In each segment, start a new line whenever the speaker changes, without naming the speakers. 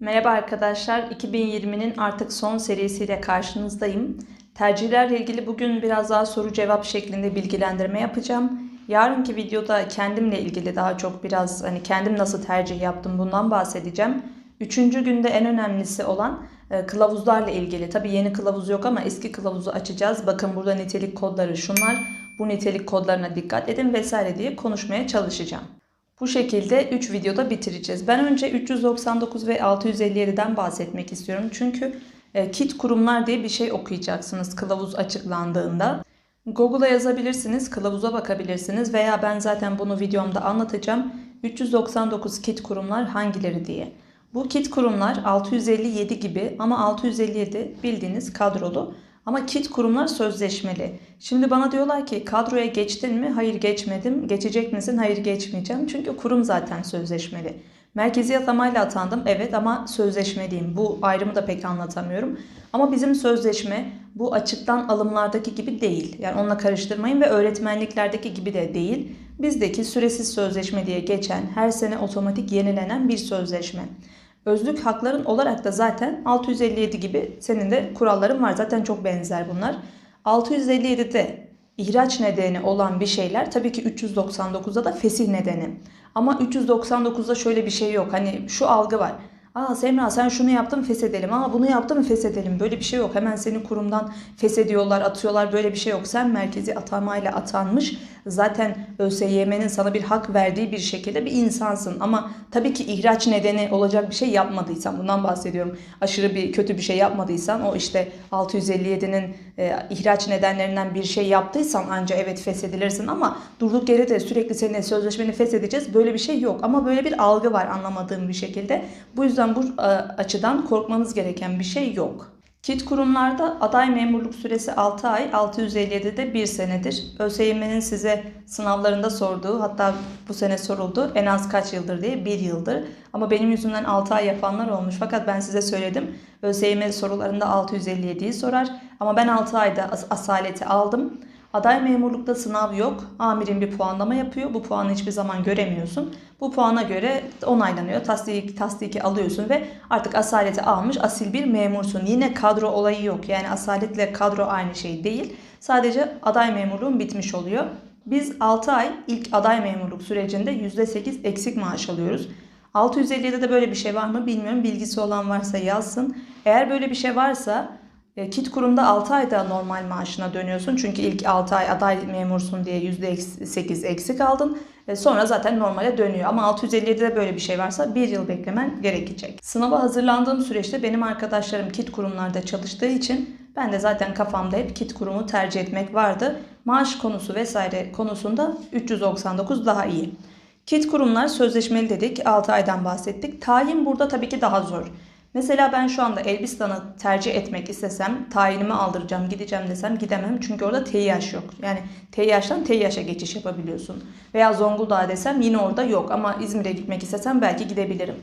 Merhaba arkadaşlar, 2020'nin artık son serisiyle karşınızdayım. Tercihlerle ilgili bugün biraz daha soru cevap şeklinde bilgilendirme yapacağım. Yarınki videoda kendimle ilgili daha çok biraz hani kendim nasıl tercih yaptım bundan bahsedeceğim. Üçüncü günde en önemlisi olan e, kılavuzlarla ilgili. Tabii yeni kılavuz yok ama eski kılavuzu açacağız. Bakın burada nitelik kodları şunlar. Bu nitelik kodlarına dikkat edin vesaire diye konuşmaya çalışacağım. Bu şekilde 3 videoda bitireceğiz. Ben önce 399 ve 657'den bahsetmek istiyorum. Çünkü e, kit kurumlar diye bir şey okuyacaksınız kılavuz açıklandığında. Google'a yazabilirsiniz, kılavuza bakabilirsiniz veya ben zaten bunu videomda anlatacağım. 399 kit kurumlar hangileri diye. Bu kit kurumlar 657 gibi ama 657 bildiğiniz kadrolu. Ama kit kurumlar sözleşmeli. Şimdi bana diyorlar ki kadroya geçtin mi? Hayır geçmedim. Geçecek misin? Hayır geçmeyeceğim. Çünkü kurum zaten sözleşmeli. Merkezi atamayla atandım. Evet ama sözleşmeliyim. Bu ayrımı da pek anlatamıyorum. Ama bizim sözleşme bu açıktan alımlardaki gibi değil. Yani onunla karıştırmayın ve öğretmenliklerdeki gibi de değil. Bizdeki süresiz sözleşme diye geçen, her sene otomatik yenilenen bir sözleşme. Özlük hakların olarak da zaten 657 gibi senin de kuralların var. Zaten çok benzer bunlar. 657'de ihraç nedeni olan bir şeyler tabii ki 399'da da fesih nedeni. Ama 399'da şöyle bir şey yok. Hani şu algı var. Aa Semra sen şunu yaptın feshedelim. Aa bunu yaptın feshedelim. Böyle bir şey yok. Hemen seni kurumdan feshediyorlar, atıyorlar. Böyle bir şey yok. Sen merkezi atamayla atanmış. Zaten ÖSYM'nin sana bir hak verdiği bir şekilde bir insansın. Ama tabii ki ihraç nedeni olacak bir şey yapmadıysan, bundan bahsediyorum. Aşırı bir kötü bir şey yapmadıysan, o işte 657'nin e, ihraç nedenlerinden bir şey yaptıysan anca evet feshedilirsin. Ama durduk yere de sürekli senin sözleşmeni feshedeceğiz. Böyle bir şey yok. Ama böyle bir algı var anlamadığım bir şekilde. Bu yüzden bu e, açıdan korkmanız gereken bir şey yok. Kit kurumlarda aday memurluk süresi 6 ay, 657'de 1 senedir. ÖSYM'nin size sınavlarında sorduğu, hatta bu sene soruldu en az kaç yıldır diye 1 yıldır. Ama benim yüzümden 6 ay yapanlar olmuş. Fakat ben size söyledim. ÖSYM sorularında 657'yi sorar. Ama ben 6 ayda as- asaleti aldım. Aday memurlukta sınav yok. Amirin bir puanlama yapıyor. Bu puanı hiçbir zaman göremiyorsun. Bu puana göre onaylanıyor. Tasdik, tasdiki alıyorsun ve artık asaleti almış asil bir memursun. Yine kadro olayı yok. Yani asaletle kadro aynı şey değil. Sadece aday memurluğun bitmiş oluyor. Biz 6 ay ilk aday memurluk sürecinde %8 eksik maaş alıyoruz. 657'de de böyle bir şey var mı bilmiyorum. Bilgisi olan varsa yazsın. Eğer böyle bir şey varsa Kit kurumda 6 ayda normal maaşına dönüyorsun. Çünkü ilk 6 ay aday memursun diye %8 eksik aldın. E, Sonra zaten normale dönüyor. Ama 657'de böyle bir şey varsa 1 yıl beklemen gerekecek. Sınava hazırlandığım süreçte benim arkadaşlarım kit kurumlarda çalıştığı için ben de zaten kafamda hep kit kurumu tercih etmek vardı. Maaş konusu vesaire konusunda 399 daha iyi. Kit kurumlar sözleşmeli dedik. 6 aydan bahsettik. Tayin burada tabii ki daha zor. Mesela ben şu anda Elbistan'ı tercih etmek istesem, tayinimi aldıracağım, gideceğim desem gidemem. Çünkü orada TİH yok. Yani TİH'den TİH'e geçiş yapabiliyorsun. Veya Zonguldak'a desem yine orada yok. Ama İzmir'e gitmek istesem belki gidebilirim.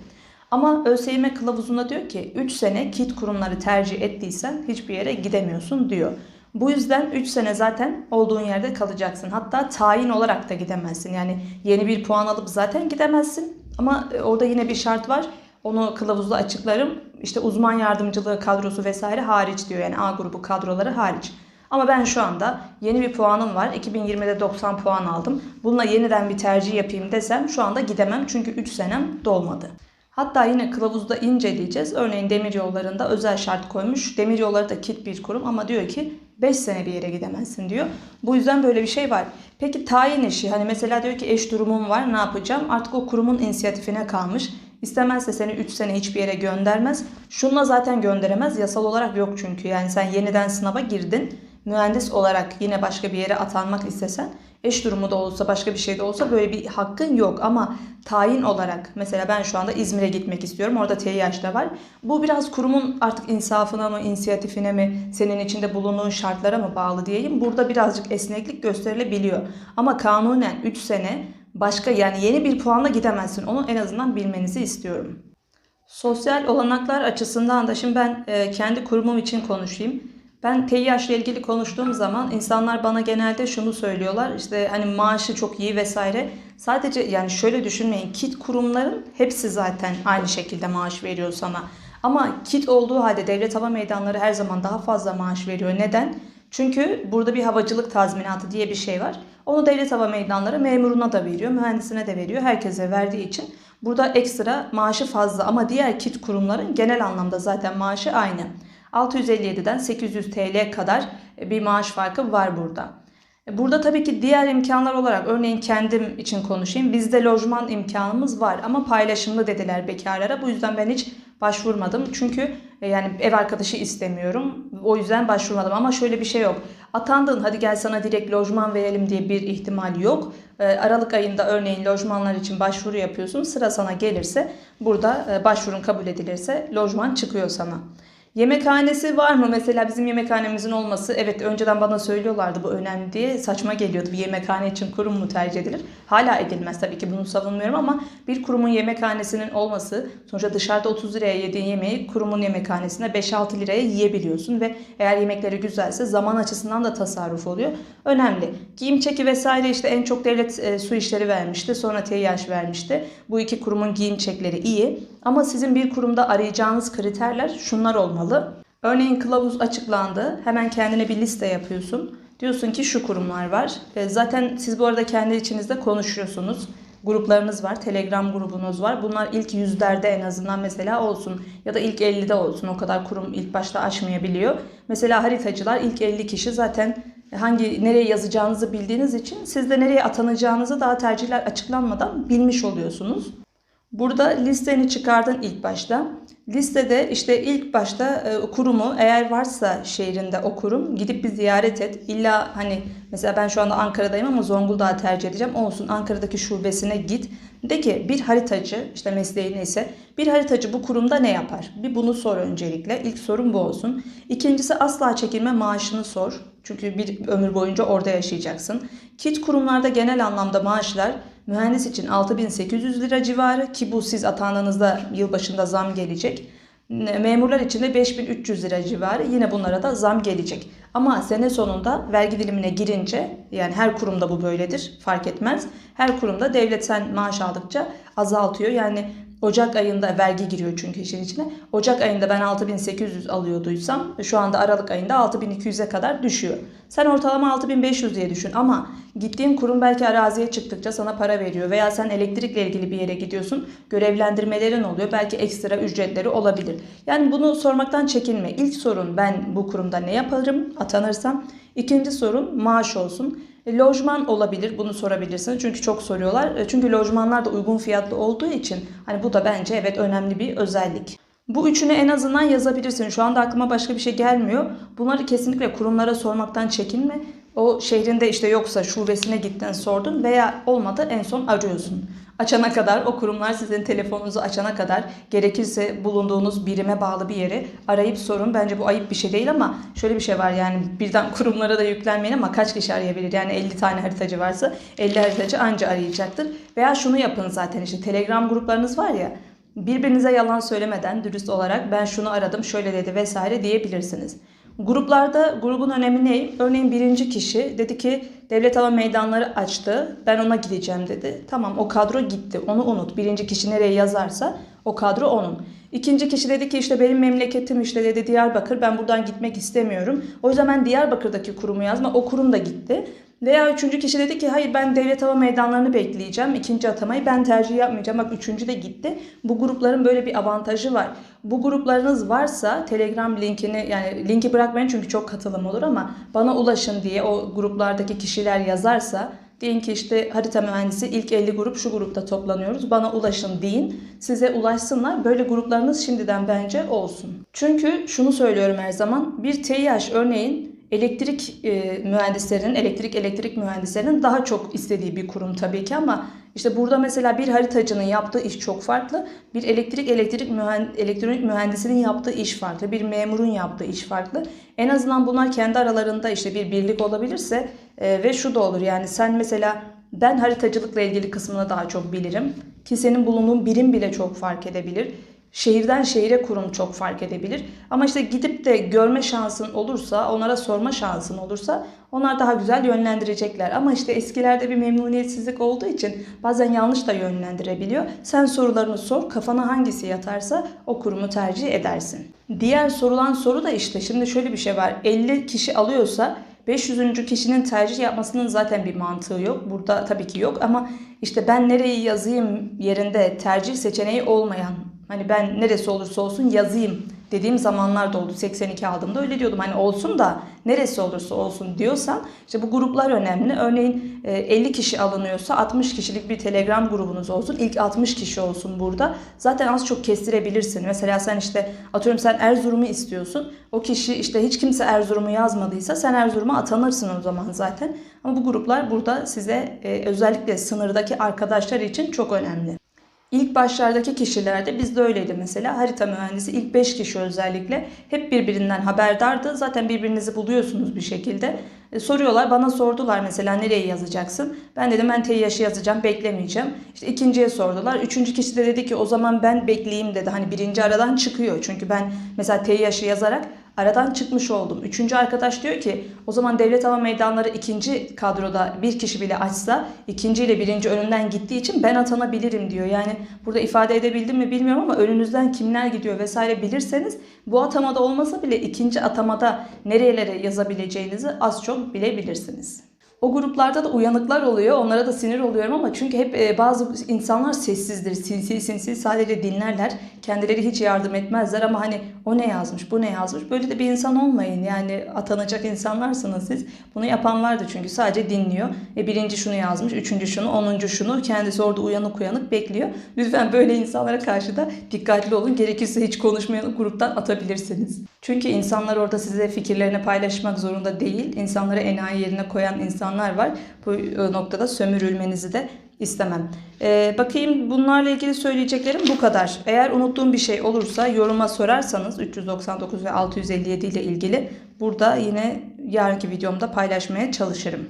Ama ÖSYM kılavuzunda diyor ki 3 sene kit kurumları tercih ettiysen hiçbir yere gidemiyorsun diyor. Bu yüzden 3 sene zaten olduğun yerde kalacaksın. Hatta tayin olarak da gidemezsin. Yani yeni bir puan alıp zaten gidemezsin. Ama e, orada yine bir şart var. Onu kılavuzda açıklarım. İşte uzman yardımcılığı kadrosu vesaire hariç diyor. Yani A grubu kadroları hariç. Ama ben şu anda yeni bir puanım var. 2020'de 90 puan aldım. Bununla yeniden bir tercih yapayım desem şu anda gidemem. Çünkü 3 senem dolmadı. Hatta yine kılavuzda inceleyeceğiz. Örneğin demir yollarında özel şart koymuş. Demir yolları da kit bir kurum ama diyor ki 5 sene bir yere gidemezsin diyor. Bu yüzden böyle bir şey var. Peki tayin işi hani mesela diyor ki eş durumum var ne yapacağım? Artık o kurumun inisiyatifine kalmış. İstemezse seni 3 sene hiçbir yere göndermez. Şunla zaten gönderemez. Yasal olarak yok çünkü. Yani sen yeniden sınava girdin. Mühendis olarak yine başka bir yere atanmak istesen eş durumu da olsa başka bir şey de olsa böyle bir hakkın yok ama tayin olarak mesela ben şu anda İzmir'e gitmek istiyorum. Orada TİH'de var. Bu biraz kurumun artık insafına mı, inisiyatifine mi, senin içinde bulunduğun şartlara mı bağlı diyeyim. Burada birazcık esneklik gösterilebiliyor. Ama kanunen 3 sene başka yani yeni bir puanla gidemezsin. Onu en azından bilmenizi istiyorum. Sosyal olanaklar açısından da şimdi ben e, kendi kurumum için konuşayım. Ben TİH ilgili konuştuğum zaman insanlar bana genelde şunu söylüyorlar. İşte hani maaşı çok iyi vesaire. Sadece yani şöyle düşünmeyin. Kit kurumların hepsi zaten aynı şekilde maaş veriyor sana. Ama kit olduğu halde devlet hava meydanları her zaman daha fazla maaş veriyor. Neden? Çünkü burada bir havacılık tazminatı diye bir şey var. Onu devlet hava meydanları memuruna da veriyor, mühendisine de veriyor. Herkese verdiği için burada ekstra maaşı fazla ama diğer kit kurumların genel anlamda zaten maaşı aynı. 657'den 800 TL kadar bir maaş farkı var burada. Burada tabii ki diğer imkanlar olarak örneğin kendim için konuşayım. Bizde lojman imkanımız var ama paylaşımlı dediler bekarlara. Bu yüzden ben hiç başvurmadım. Çünkü e, yani ev arkadaşı istemiyorum. O yüzden başvurmadım ama şöyle bir şey yok. Atandın hadi gel sana direkt lojman verelim diye bir ihtimal yok. E, Aralık ayında örneğin lojmanlar için başvuru yapıyorsun. Sıra sana gelirse burada e, başvurun kabul edilirse lojman çıkıyor sana. Yemekhanesi var mı? Mesela bizim yemekhanemizin olması evet önceden bana söylüyorlardı bu önemli diye saçma geliyordu. Bir yemekhane için kurum mu tercih edilir? Hala edilmez tabii ki bunu savunmuyorum ama bir kurumun yemekhanesinin olması sonuçta dışarıda 30 liraya yediğin yemeği kurumun yemekhanesinde 5-6 liraya yiyebiliyorsun ve eğer yemekleri güzelse zaman açısından da tasarruf oluyor. Önemli. Giyim çeki vesaire işte en çok devlet e, su işleri vermişti. Sonra TİH vermişti. Bu iki kurumun giyim çekleri iyi. Ama sizin bir kurumda arayacağınız kriterler şunlar olmalı. Örneğin kılavuz açıklandı. Hemen kendine bir liste yapıyorsun. Diyorsun ki şu kurumlar var. E, Zaten siz bu arada kendi içinizde konuşuyorsunuz. Gruplarınız var, Telegram grubunuz var. Bunlar ilk yüzlerde en azından mesela olsun ya da ilk 50'de olsun. O kadar kurum ilk başta açmayabiliyor. Mesela haritacılar ilk 50 kişi zaten hangi nereye yazacağınızı bildiğiniz için siz de nereye atanacağınızı daha tercihler açıklanmadan bilmiş oluyorsunuz. Burada listeni çıkardın ilk başta. Listede işte ilk başta e, kurumu eğer varsa şehrinde o kurum gidip bir ziyaret et. İlla hani mesela ben şu anda Ankara'dayım ama Zonguldak'ı tercih edeceğim. Olsun Ankara'daki şubesine git. De ki bir haritacı işte mesleği neyse bir haritacı bu kurumda ne yapar? Bir bunu sor öncelikle. İlk sorun bu olsun. İkincisi asla çekilme maaşını sor. Çünkü bir ömür boyunca orada yaşayacaksın. Kit kurumlarda genel anlamda maaşlar mühendis için 6800 lira civarı ki bu siz atandığınızda yılbaşında zam gelecek. Memurlar için de 5300 lira civarı yine bunlara da zam gelecek. Ama sene sonunda vergi dilimine girince yani her kurumda bu böyledir fark etmez. Her kurumda devlet sen maaş aldıkça azaltıyor. Yani Ocak ayında vergi giriyor çünkü işin içine. Ocak ayında ben 6800 alıyorduysam şu anda Aralık ayında 6200'e kadar düşüyor. Sen ortalama 6500 diye düşün ama gittiğin kurum belki araziye çıktıkça sana para veriyor veya sen elektrikle ilgili bir yere gidiyorsun. Görevlendirmelerin oluyor. Belki ekstra ücretleri olabilir. Yani bunu sormaktan çekinme. İlk sorun ben bu kurumda ne yaparım atanırsam. İkinci sorun maaş olsun. E, Lojman olabilir bunu sorabilirsiniz çünkü çok soruyorlar. E, Çünkü lojmanlar da uygun fiyatlı olduğu için hani bu da bence evet önemli bir özellik. Bu üçünü en azından yazabilirsin. Şu anda aklıma başka bir şey gelmiyor. Bunları kesinlikle kurumlara sormaktan çekinme. O şehrinde işte yoksa şubesine gittin sordun veya olmadı en son arıyorsun. Açana kadar o kurumlar sizin telefonunuzu açana kadar gerekirse bulunduğunuz birime bağlı bir yeri arayıp sorun. Bence bu ayıp bir şey değil ama şöyle bir şey var yani birden kurumlara da yüklenmeyin ama kaç kişi arayabilir? Yani 50 tane haritacı varsa 50 haritacı anca arayacaktır. Veya şunu yapın zaten işte telegram gruplarınız var ya birbirinize yalan söylemeden dürüst olarak ben şunu aradım şöyle dedi vesaire diyebilirsiniz. Gruplarda grubun önemi ne? Örneğin birinci kişi dedi ki devlet hava meydanları açtı. Ben ona gideceğim dedi. Tamam o kadro gitti. Onu unut. Birinci kişi nereye yazarsa o kadro onun. İkinci kişi dedi ki işte benim memleketim işte dedi Diyarbakır. Ben buradan gitmek istemiyorum. O yüzden ben Diyarbakır'daki kurumu yazma. O kurum da gitti. Veya üçüncü kişi dedi ki hayır ben devlet hava meydanlarını bekleyeceğim. ikinci atamayı ben tercih yapmayacağım. Bak üçüncü de gitti. Bu grupların böyle bir avantajı var. Bu gruplarınız varsa Telegram linkini yani linki bırakmayın çünkü çok katılım olur ama bana ulaşın diye o gruplardaki kişiler yazarsa Deyin ki işte harita mühendisi ilk 50 grup şu grupta toplanıyoruz. Bana ulaşın deyin. Size ulaşsınlar. Böyle gruplarınız şimdiden bence olsun. Çünkü şunu söylüyorum her zaman. Bir TİH örneğin elektrik e, mühendislerinin, elektrik elektrik mühendislerinin daha çok istediği bir kurum tabii ki ama işte burada mesela bir haritacının yaptığı iş çok farklı. Bir elektrik elektrik mühend elektronik mühendisinin yaptığı iş farklı. Bir memurun yaptığı iş farklı. En azından bunlar kendi aralarında işte bir birlik olabilirse e, ve şu da olur yani sen mesela ben haritacılıkla ilgili kısmını daha çok bilirim ki senin bulunduğun birim bile çok fark edebilir. Şehirden şehire kurum çok fark edebilir. Ama işte gidip de görme şansın olursa, onlara sorma şansın olursa onlar daha güzel yönlendirecekler. Ama işte eskilerde bir memnuniyetsizlik olduğu için bazen yanlış da yönlendirebiliyor. Sen sorularını sor, kafana hangisi yatarsa o kurumu tercih edersin. Diğer sorulan soru da işte şimdi şöyle bir şey var. 50 kişi alıyorsa 500. kişinin tercih yapmasının zaten bir mantığı yok. Burada tabii ki yok ama işte ben nereyi yazayım yerinde tercih seçeneği olmayan hani ben neresi olursa olsun yazayım dediğim zamanlar da oldu. 82 aldığımda öyle diyordum. Hani olsun da neresi olursa olsun diyorsan işte bu gruplar önemli. Örneğin 50 kişi alınıyorsa 60 kişilik bir Telegram grubunuz olsun. İlk 60 kişi olsun burada. Zaten az çok kestirebilirsin. Mesela sen işte atıyorum sen Erzurum'u istiyorsun. O kişi işte hiç kimse Erzurum'u yazmadıysa sen Erzurum'a atanırsın o zaman zaten. Ama bu gruplar burada size özellikle sınırdaki arkadaşlar için çok önemli. İlk başlardaki kişilerde bizde öyleydi mesela. Harita mühendisi ilk 5 kişi özellikle hep birbirinden haberdardı. Zaten birbirinizi buluyorsunuz bir şekilde. E, soruyorlar bana sordular mesela nereye yazacaksın? Ben dedim ben TİH'i yazacağım beklemeyeceğim. İşte ikinciye sordular. Üçüncü kişi de dedi ki o zaman ben bekleyeyim dedi. Hani birinci aradan çıkıyor. Çünkü ben mesela TİH'i yazarak aradan çıkmış oldum. Üçüncü arkadaş diyor ki o zaman devlet hava meydanları ikinci kadroda bir kişi bile açsa ikinci ile birinci önünden gittiği için ben atanabilirim diyor. Yani burada ifade edebildim mi bilmiyorum ama önünüzden kimler gidiyor vesaire bilirseniz bu atamada olmasa bile ikinci atamada nerelere yazabileceğinizi az çok bilebilirsiniz. O gruplarda da uyanıklar oluyor. Onlara da sinir oluyorum ama çünkü hep e, bazı insanlar sessizdir. Sinsi sinsi sadece dinlerler. Kendileri hiç yardım etmezler ama hani o ne yazmış, bu ne yazmış. Böyle de bir insan olmayın. Yani atanacak insanlarsınız siz. Bunu yapan vardı çünkü sadece dinliyor. E, birinci şunu yazmış, üçüncü şunu, onuncu şunu. Kendisi orada uyanık uyanık bekliyor. Lütfen böyle insanlara karşı da dikkatli olun. Gerekirse hiç konuşmayan gruptan atabilirsiniz. Çünkü insanlar orada size fikirlerini paylaşmak zorunda değil. İnsanları enayi yerine koyan insanlar var. Bu e, noktada sömürülmenizi de istemem. Ee, bakayım bunlarla ilgili söyleyeceklerim bu kadar. Eğer unuttuğum bir şey olursa yoruma sorarsanız 399 ve 657 ile ilgili burada yine yarınki videomda paylaşmaya çalışırım.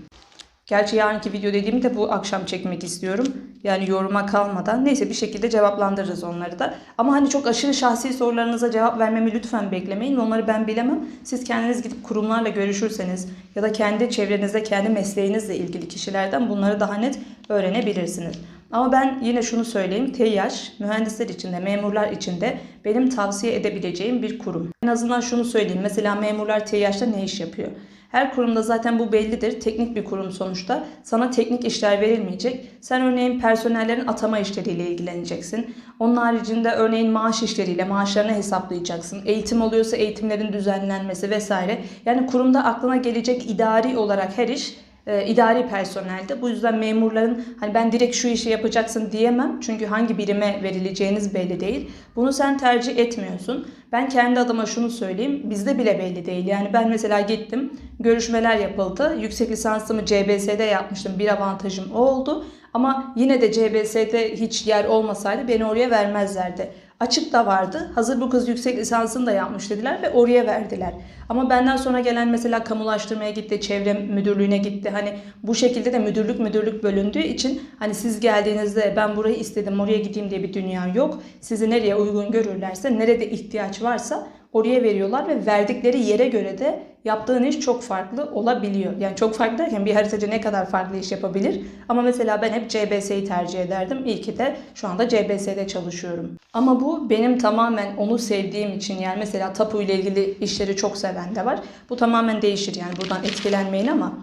Gerçi yarınki video dediğimde bu akşam çekmek istiyorum. Yani yoruma kalmadan. Neyse bir şekilde cevaplandırırız onları da. Ama hani çok aşırı şahsi sorularınıza cevap vermemi lütfen beklemeyin. Onları ben bilemem. Siz kendiniz gidip kurumlarla görüşürseniz ya da kendi çevrenizde, kendi mesleğinizle ilgili kişilerden bunları daha net öğrenebilirsiniz. Ama ben yine şunu söyleyeyim. TİH mühendisler için de memurlar için de benim tavsiye edebileceğim bir kurum. En azından şunu söyleyeyim. Mesela memurlar TİH'da ne iş yapıyor? Her kurumda zaten bu bellidir. Teknik bir kurum sonuçta. Sana teknik işler verilmeyecek. Sen örneğin personellerin atama işleriyle ilgileneceksin. Onun haricinde örneğin maaş işleriyle maaşlarını hesaplayacaksın. Eğitim oluyorsa eğitimlerin düzenlenmesi vesaire. Yani kurumda aklına gelecek idari olarak her iş e, idari personelde. Bu yüzden memurların hani ben direkt şu işi yapacaksın diyemem. Çünkü hangi birime verileceğiniz belli değil. Bunu sen tercih etmiyorsun. Ben kendi adıma şunu söyleyeyim. Bizde bile belli değil. Yani ben mesela gittim. Görüşmeler yapıldı. Yüksek lisansımı CBS'de yapmıştım. Bir avantajım o oldu. Ama yine de CBS'de hiç yer olmasaydı beni oraya vermezlerdi. Açık da vardı. Hazır bu kız yüksek lisansını da yapmış dediler ve oraya verdiler. Ama benden sonra gelen mesela kamulaştırmaya gitti, çevre müdürlüğüne gitti. Hani bu şekilde de müdürlük müdürlük bölündüğü için hani siz geldiğinizde ben burayı istedim oraya gideyim diye bir dünya yok. Sizi nereye uygun görürlerse, nerede ihtiyaç varsa oraya veriyorlar ve verdikleri yere göre de yaptığın iş çok farklı olabiliyor. Yani çok farklı derken bir haritacı ne kadar farklı iş yapabilir? Ama mesela ben hep CBS'yi tercih ederdim. İyi ki de şu anda CBS'de çalışıyorum. Ama bu benim tamamen onu sevdiğim için yani mesela tapu ile ilgili işleri çok seven de var. Bu tamamen değişir yani buradan etkilenmeyin ama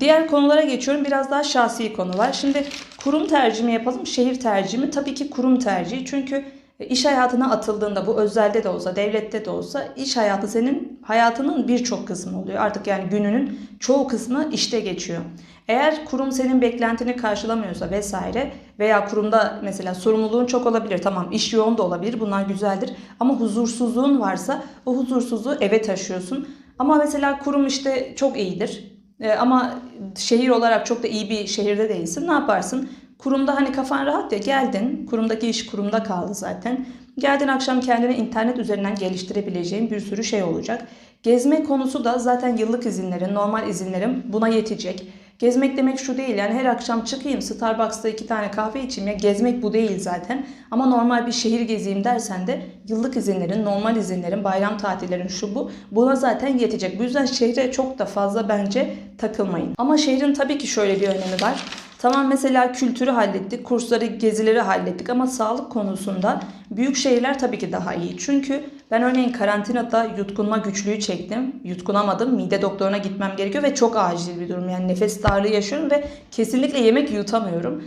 Diğer konulara geçiyorum. Biraz daha şahsi konu var. Şimdi kurum tercihimi yapalım, şehir tercihimi. Tabii ki kurum tercihi. Çünkü İş hayatına atıldığında bu özelde de olsa, devlette de olsa iş hayatı senin hayatının birçok kısmı oluyor. Artık yani gününün çoğu kısmı işte geçiyor. Eğer kurum senin beklentini karşılamıyorsa vesaire veya kurumda mesela sorumluluğun çok olabilir. Tamam iş yoğun da olabilir. Bunlar güzeldir. Ama huzursuzluğun varsa o huzursuzluğu eve taşıyorsun. Ama mesela kurum işte çok iyidir. Ee, ama şehir olarak çok da iyi bir şehirde değilsin. Ne yaparsın? Kurumda hani kafan rahat ya geldin. Kurumdaki iş kurumda kaldı zaten. Geldin akşam kendine internet üzerinden geliştirebileceğin bir sürü şey olacak. Gezme konusu da zaten yıllık izinlerin, normal izinlerin buna yetecek. Gezmek demek şu değil yani her akşam çıkayım Starbucks'ta iki tane kahve içeyim ya gezmek bu değil zaten. Ama normal bir şehir gezeyim dersen de yıllık izinlerin, normal izinlerin, bayram tatillerin şu bu buna zaten yetecek. Bu yüzden şehre çok da fazla bence takılmayın. Ama şehrin tabii ki şöyle bir önemi var. Tamam mesela kültürü hallettik, kursları, gezileri hallettik ama sağlık konusunda büyük şehirler tabii ki daha iyi. Çünkü ben örneğin karantinada yutkunma güçlüğü çektim. Yutkunamadım. Mide doktoruna gitmem gerekiyor ve çok acil bir durum. Yani nefes darlığı yaşıyorum ve kesinlikle yemek yutamıyorum.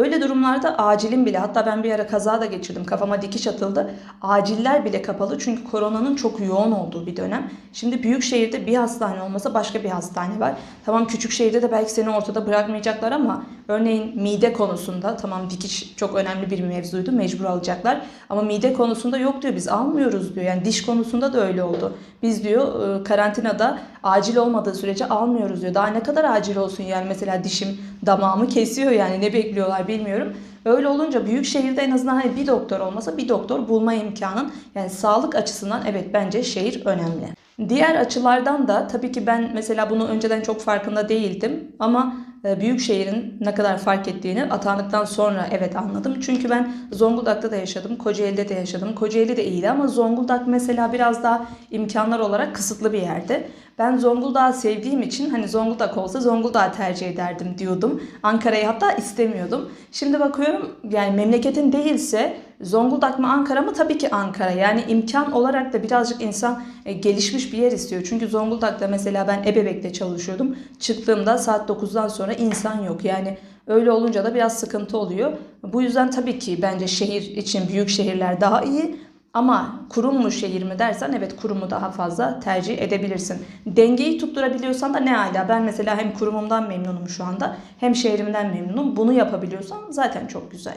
Öyle durumlarda acilin bile hatta ben bir ara kaza da geçirdim. Kafama dikiş atıldı. Aciller bile kapalı çünkü koronanın çok yoğun olduğu bir dönem. Şimdi büyük şehirde bir hastane olmasa başka bir hastane var. Tamam küçük şehirde de belki seni ortada bırakmayacaklar ama örneğin mide konusunda tamam dikiş çok önemli bir mevzuydu. Mecbur alacaklar. Ama mide konusunda yok diyor biz almıyoruz diyor. Yani diş konusunda da öyle oldu. Biz diyor e, karantinada acil olmadığı sürece almıyoruz diyor. Daha ne kadar acil olsun yani mesela dişim damağımı kesiyor yani ne bekliyorlar bilmiyorum. Öyle olunca büyük şehirde en azından hani bir doktor olmasa bir doktor bulma imkanın yani sağlık açısından evet bence şehir önemli. Diğer açılardan da tabii ki ben mesela bunu önceden çok farkında değildim ama büyük şehrin ne kadar fark ettiğini atandıktan sonra evet anladım. Çünkü ben Zonguldak'ta da yaşadım, Kocaeli'de de yaşadım. Kocaeli de iyiydi ama Zonguldak mesela biraz daha imkanlar olarak kısıtlı bir yerde. Ben Zonguldak'ı sevdiğim için hani Zonguldak olsa Zonguldak'ı tercih ederdim diyordum. Ankara'yı hatta istemiyordum. Şimdi bakıyorum yani memleketin değilse Zonguldak mı Ankara mı? Tabii ki Ankara. Yani imkan olarak da birazcık insan e, gelişmiş bir yer istiyor. Çünkü Zonguldak'ta mesela ben Ebebek'te çalışıyordum. Çıktığımda saat 9'dan sonra insan yok. Yani öyle olunca da biraz sıkıntı oluyor. Bu yüzden tabii ki bence şehir için büyük şehirler daha iyi. Ama kurum mu şehir mi dersen evet kurumu daha fazla tercih edebilirsin. Dengeyi tutturabiliyorsan da ne hala. Ben mesela hem kurumumdan memnunum şu anda hem şehrimden memnunum. Bunu yapabiliyorsan zaten çok güzel.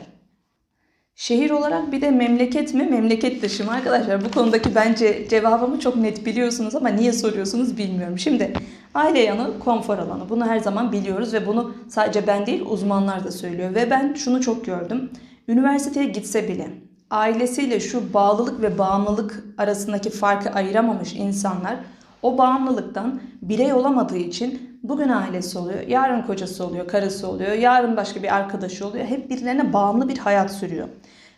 Şehir olarak bir de memleket mi memleket dışı mı arkadaşlar bu konudaki bence cevabımı çok net biliyorsunuz ama niye soruyorsunuz bilmiyorum. Şimdi aile yanı konfor alanı bunu her zaman biliyoruz ve bunu sadece ben değil uzmanlar da söylüyor ve ben şunu çok gördüm. Üniversiteye gitse bile ailesiyle şu bağlılık ve bağımlılık arasındaki farkı ayıramamış insanlar o bağımlılıktan birey olamadığı için bugün ailesi oluyor, yarın kocası oluyor, karısı oluyor, yarın başka bir arkadaşı oluyor. Hep birilerine bağımlı bir hayat sürüyor.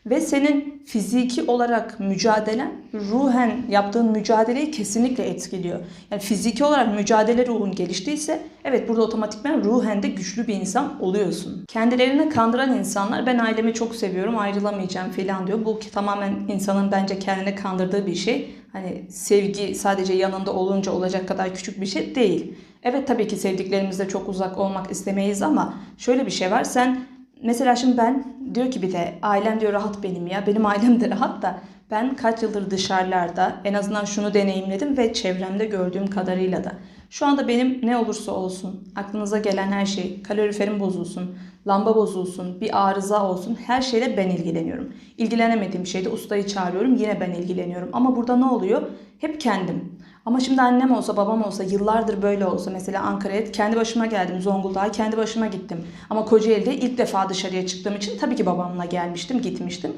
Ve senin fiziki olarak mücadelen ruhen yaptığın mücadeleyi kesinlikle etkiliyor. Yani fiziki olarak mücadele ruhun geliştiyse evet burada otomatikman ruhen de güçlü bir insan oluyorsun. Kendilerini kandıran insanlar ben ailemi çok seviyorum ayrılamayacağım falan diyor. Bu tamamen insanın bence kendini kandırdığı bir şey. Hani sevgi sadece yanında olunca olacak kadar küçük bir şey değil. Evet tabii ki sevdiklerimizle çok uzak olmak istemeyiz ama şöyle bir şey var. Sen mesela şimdi ben diyor ki bir de ailem diyor rahat benim ya. Benim ailem de rahat da ben kaç yıldır dışarılarda en azından şunu deneyimledim ve çevremde gördüğüm kadarıyla da. Şu anda benim ne olursa olsun aklınıza gelen her şey kaloriferim bozulsun, lamba bozulsun, bir arıza olsun her şeyle ben ilgileniyorum. İlgilenemediğim şeyde ustayı çağırıyorum yine ben ilgileniyorum. Ama burada ne oluyor? Hep kendim. Ama şimdi annem olsa babam olsa yıllardır böyle olsa mesela Ankara'ya kendi başıma geldim Zonguldak'a kendi başıma gittim. Ama Kocaeli'de ilk defa dışarıya çıktığım için tabii ki babamla gelmiştim gitmiştim.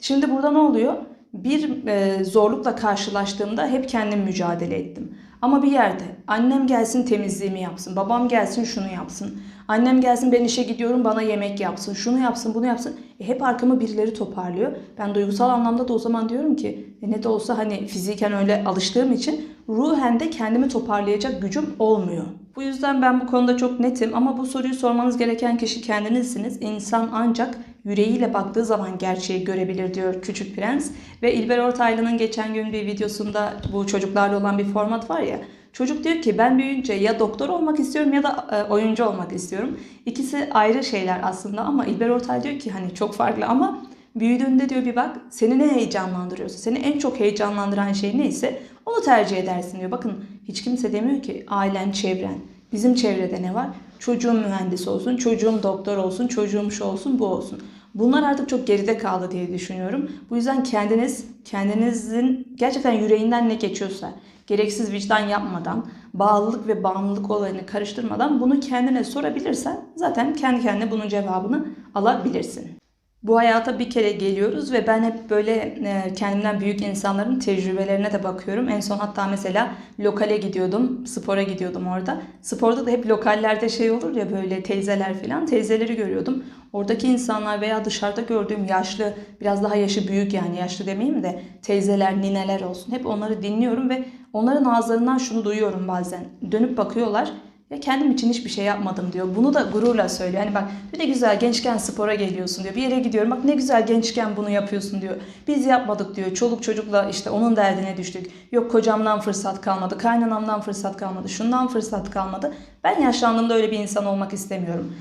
Şimdi burada ne oluyor? Bir e, zorlukla karşılaştığımda hep kendim mücadele ettim. Ama bir yerde annem gelsin temizliğimi yapsın, babam gelsin şunu yapsın. Annem gelsin ben işe gidiyorum bana yemek yapsın, şunu yapsın, bunu yapsın. E, hep arkamı birileri toparlıyor. Ben duygusal anlamda da o zaman diyorum ki e, ne de olsa hani fiziken öyle alıştığım için ruhen de kendimi toparlayacak gücüm olmuyor. Bu yüzden ben bu konuda çok netim ama bu soruyu sormanız gereken kişi kendinizsiniz. İnsan ancak yüreğiyle baktığı zaman gerçeği görebilir diyor Küçük Prens. Ve İlber Ortaylı'nın geçen gün bir videosunda bu çocuklarla olan bir format var ya. Çocuk diyor ki ben büyüyünce ya doktor olmak istiyorum ya da e, oyuncu olmak istiyorum. İkisi ayrı şeyler aslında ama İlber Ortaylı diyor ki hani çok farklı ama büyüdüğünde diyor bir bak seni ne heyecanlandırıyorsa, seni en çok heyecanlandıran şey neyse onu tercih edersin diyor. Bakın hiç kimse demiyor ki ailen, çevren. Bizim çevrede ne var? Çocuğum mühendis olsun, çocuğum doktor olsun, çocuğum şu olsun, bu olsun. Bunlar artık çok geride kaldı diye düşünüyorum. Bu yüzden kendiniz, kendinizin gerçekten yüreğinden ne geçiyorsa, gereksiz vicdan yapmadan, bağlılık ve bağımlılık olayını karıştırmadan bunu kendine sorabilirsen zaten kendi kendine bunun cevabını alabilirsin. Bu hayata bir kere geliyoruz ve ben hep böyle e, kendimden büyük insanların tecrübelerine de bakıyorum. En son hatta mesela lokale gidiyordum, spora gidiyordum orada. Sporda da hep lokallerde şey olur ya böyle teyzeler falan, teyzeleri görüyordum. Oradaki insanlar veya dışarıda gördüğüm yaşlı, biraz daha yaşı büyük yani yaşlı demeyeyim de teyzeler, nineler olsun. Hep onları dinliyorum ve onların ağızlarından şunu duyuyorum bazen. Dönüp bakıyorlar. Ya kendim için hiçbir şey yapmadım diyor. Bunu da gururla söylüyor. Hani bak ne güzel gençken spora geliyorsun diyor. Bir yere gidiyorum bak ne güzel gençken bunu yapıyorsun diyor. Biz yapmadık diyor. Çoluk çocukla işte onun derdine düştük. Yok kocamdan fırsat kalmadı. Kaynanamdan fırsat kalmadı. Şundan fırsat kalmadı. Ben yaşlandığımda öyle bir insan olmak istemiyorum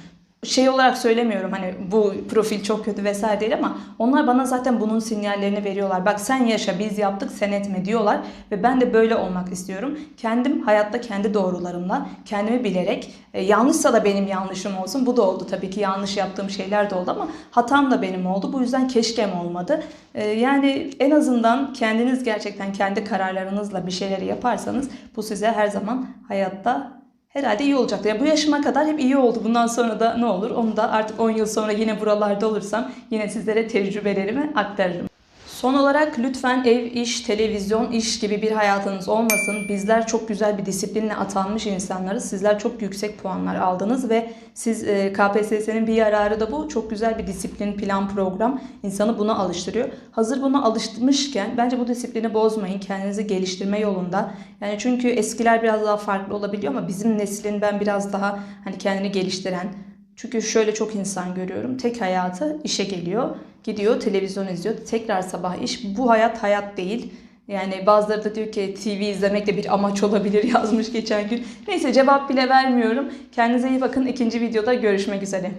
şey olarak söylemiyorum hani bu profil çok kötü vesaire değil ama onlar bana zaten bunun sinyallerini veriyorlar. Bak sen yaşa biz yaptık sen etme diyorlar ve ben de böyle olmak istiyorum. Kendim hayatta kendi doğrularımla kendimi bilerek e, yanlışsa da benim yanlışım olsun. Bu da oldu tabii ki yanlış yaptığım şeyler de oldu ama hatam da benim oldu. Bu yüzden keşkem olmadı. E, yani en azından kendiniz gerçekten kendi kararlarınızla bir şeyleri yaparsanız bu size her zaman hayatta herhalde iyi olacaktır. Ya bu yaşıma kadar hep iyi oldu. Bundan sonra da ne olur? Onu da artık 10 yıl sonra yine buralarda olursam yine sizlere tecrübelerimi aktarırım. Son olarak lütfen ev, iş, televizyon, iş gibi bir hayatınız olmasın. Bizler çok güzel bir disiplinle atanmış insanlarız. Sizler çok yüksek puanlar aldınız ve siz e, KPSS'nin bir yararı da bu. Çok güzel bir disiplin, plan, program insanı buna alıştırıyor. Hazır buna alıştırmışken bence bu disiplini bozmayın. Kendinizi geliştirme yolunda. Yani çünkü eskiler biraz daha farklı olabiliyor ama bizim neslin ben biraz daha hani kendini geliştiren, çünkü şöyle çok insan görüyorum. Tek hayatı işe geliyor. Gidiyor televizyon izliyor. Tekrar sabah iş. Bu hayat hayat değil. Yani bazıları da diyor ki TV izlemek de bir amaç olabilir yazmış geçen gün. Neyse cevap bile vermiyorum. Kendinize iyi bakın. İkinci videoda görüşmek üzere.